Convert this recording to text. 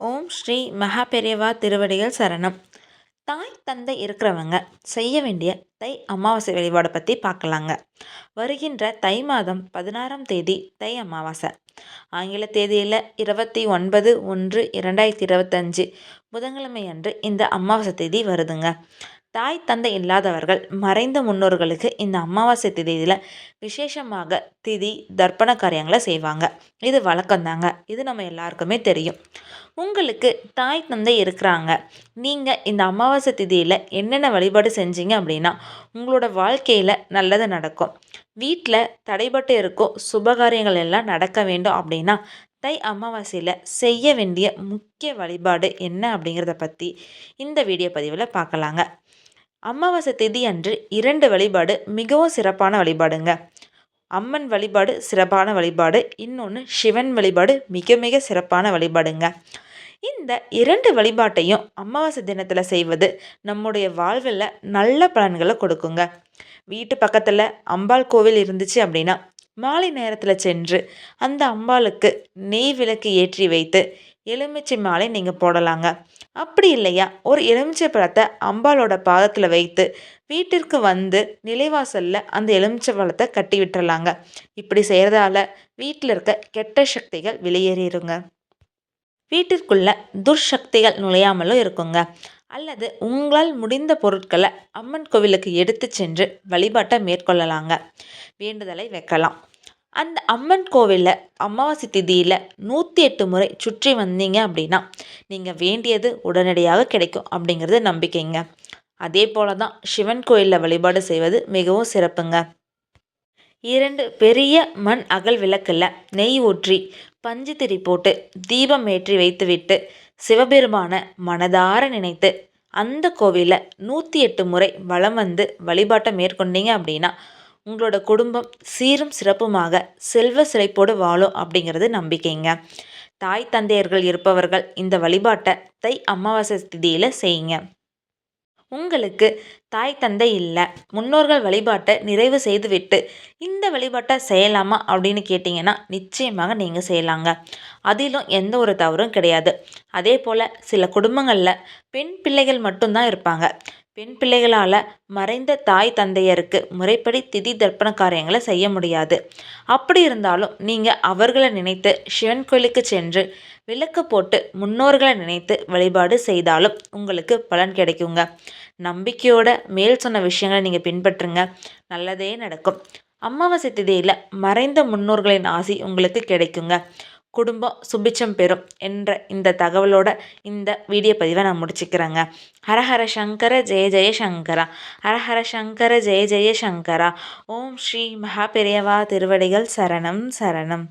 ஓம் ஸ்ரீ மகா பெரியவா திருவடிகள் சரணம். தாய் தந்தை இருக்கிறவங்க செய்ய வேண்டிய தை அமாவாசை வழிபாடை பற்றி பார்க்கலாங்க. வருகின்ற தை மாதம் பதினாறாம் தேதி தை அமாவாசை. ஆங்கில தேதியில் இருபத்தி ஒன்பது ஒன்று இரண்டாயிரத்தி இருபத்தஞ்சு. புதன்கிழமை அன்று இந்த அமாவாசை தேதி வருதுங்க. தாய் தந்தை இல்லாதவர்கள் மறைந்த முன்னோர்களுக்கு இந்த அமாவாசை திதியில் விசேஷமாக திதி தர்ப்பண காரியங்களை செய்வாங்க. இது வழக்கம்தாங்க இது நம்ம எல்லாருக்குமே தெரியும். உங்களுக்கு தாய் தந்தை இருக்கிறாங்க. நீங்கள் இந்த அமாவாசை திதியில் என்னென்ன வழிபாடு செஞ்சீங்க அப்படின்னா உங்களோட வாழ்க்கையில் நல்லது நடக்கும். வீட்டில் தடைபட்டு இருக்கும் சுபகாரியங்கள் எல்லாம் நடக்க வேண்டும் அப்படின்னா தை அமாவாசையில் செய்ய வேண்டிய முக்கிய வழிபாடு என்ன அப்படிங்கிறத பற்றி இந்த வீடியோ பதிவில் பார்க்கலாங்க. அமாவாசை திதி அன்று இரண்டு வழிபாடு மிகவும் சிறப்பான வழிபாடுங்க. அம்மன் வழிபாடு சிறப்பான வழிபாடு இன்னொன்று சிவன் வழிபாடு மிக மிக சிறப்பான வழிபாடுங்க. இந்த இரண்டு வழிபாட்டையும் அமாவாசை தினத்தில் செய்வது நம்முடைய வாழ்வில் நல்ல பலன்களை கொடுக்குங்க. வீட்டு பக்கத்தில் அம்பாள் கோவில் இருந்துச்சு அப்படின்னா மாலை நேரத்தில் சென்று அந்த அம்பாளுக்கு நெய் விளக்கு ஏற்றி வைத்து எலுமிச்சை மாலை நீங்கள் போடலாங்க. அப்படி இல்லையா? ஒரு எலுமிச்சை பழத்தை அம்பாலோட பாதத்தில் வைத்து வீட்டிற்கு வந்து நிலைவாசலில் அந்த எலுமிச்சை பழத்தை கட்டி விட்டுறலாங்க. இப்படி செய்கிறதால வீட்டில் இருக்க கெட்ட சக்திகள் வெளியேறிடுங்க வீட்டிற்குள்ள துர்சக்திகள் நுழையாமலும் இருக்குங்க. அல்லது உங்களால் முடிந்த பொருட்களை அம்மன் கோவிலுக்கு எடுத்து சென்று வழிபாட்டை மேற்கொள்ளலாங்க. வேண்டுதலை வைக்கலாம். அந்த அம்மன் கோவிலில் அமாவாசை திதியில் நூற்றி எட்டு முறை சுற்றி வந்தீங்க அப்படின்னா நீங்கள் வேண்டியது உடனடியாக கிடைக்கும் அப்படிங்கிறது நம்பிக்கைங்க. அதே போல தான் சிவன் கோயிலில் வழிபாடு செய்வது மிகவும் சிறப்புங்க. இரண்டு பெரிய மண் அகல் விளக்கில் நெய் ஊற்றி பஞ்சு திரி போட்டு தீபம் ஏற்றி வைத்துவிட்டு சிவபெருமான மனதார நினைத்து அந்த கோவிலில் நூற்றி எட்டு முறை வளம் வந்து வழிபாட்டை மேற்கொண்டீங்க அப்படின்னா உங்களோட குடும்பம் சீரும் சிறப்புமாக செல்வ சிறைப்போடு வாழும் அப்படிங்கிறது நம்பிக்கைங்க. தாய் தந்தையர்கள் இருப்பவர்கள் இந்த வழிபாட்டை தை அமாவாசை திதியில் செய்யுங்க. உங்களுக்கு தாய் தந்தை இல்லை முன்னோர்கள் வழிபாட்டை நிறைவு செய்துவிட்டு இந்த வழிபாட்டை செய்யலாமா அப்படின்னு கேட்டிங்கன்னா நிச்சயமாக நீங்கள் செய்யலாங்க. அதிலும் எந்த ஒரு தவறும் கிடையாது. அதே போல் சில குடும்பங்களில் பெண் பிள்ளைகள் மட்டும்தான் இருப்பாங்க. பெண் பிள்ளைகளால் மறைந்த தாய் தந்தையருக்கு முறைப்படி திதி தர்ப்பண காரியங்களை செய்ய முடியாது. அப்படி இருந்தாலும் நீங்கள் அவர்களை நினைத்து சிவன் கோயிலுக்கு சென்று விளக்கு போட்டு முன்னோர்களை நினைத்து வழிபாடு செய்தாலும் உங்களுக்கு பலன் கிடைக்குங்க. நம்பிக்கையோட மேல் சொன்ன விஷயங்களை நீங்கள் பின்பற்றுங்க. நல்லதே நடக்கும். அமாவாசை திதியில் மறைந்த முன்னோர்களின் ஆசி உங்களுக்கு கிடைக்குங்க. குடும்பம் சுபிச்சம் பெறும் என்ற இந்த தகவலோட இந்த வீடியோ பதிவை நான் முடிச்சுக்கிறேங்க. ஹரஹர சங்கர ஜெய ஜெய சங்கரா. ஹரஹர சங்கர ஜெய ஜெய சங்கரா. ஓம் ஸ்ரீ மகா பெரியவா திருவடிகள் சரணம் சரணம்.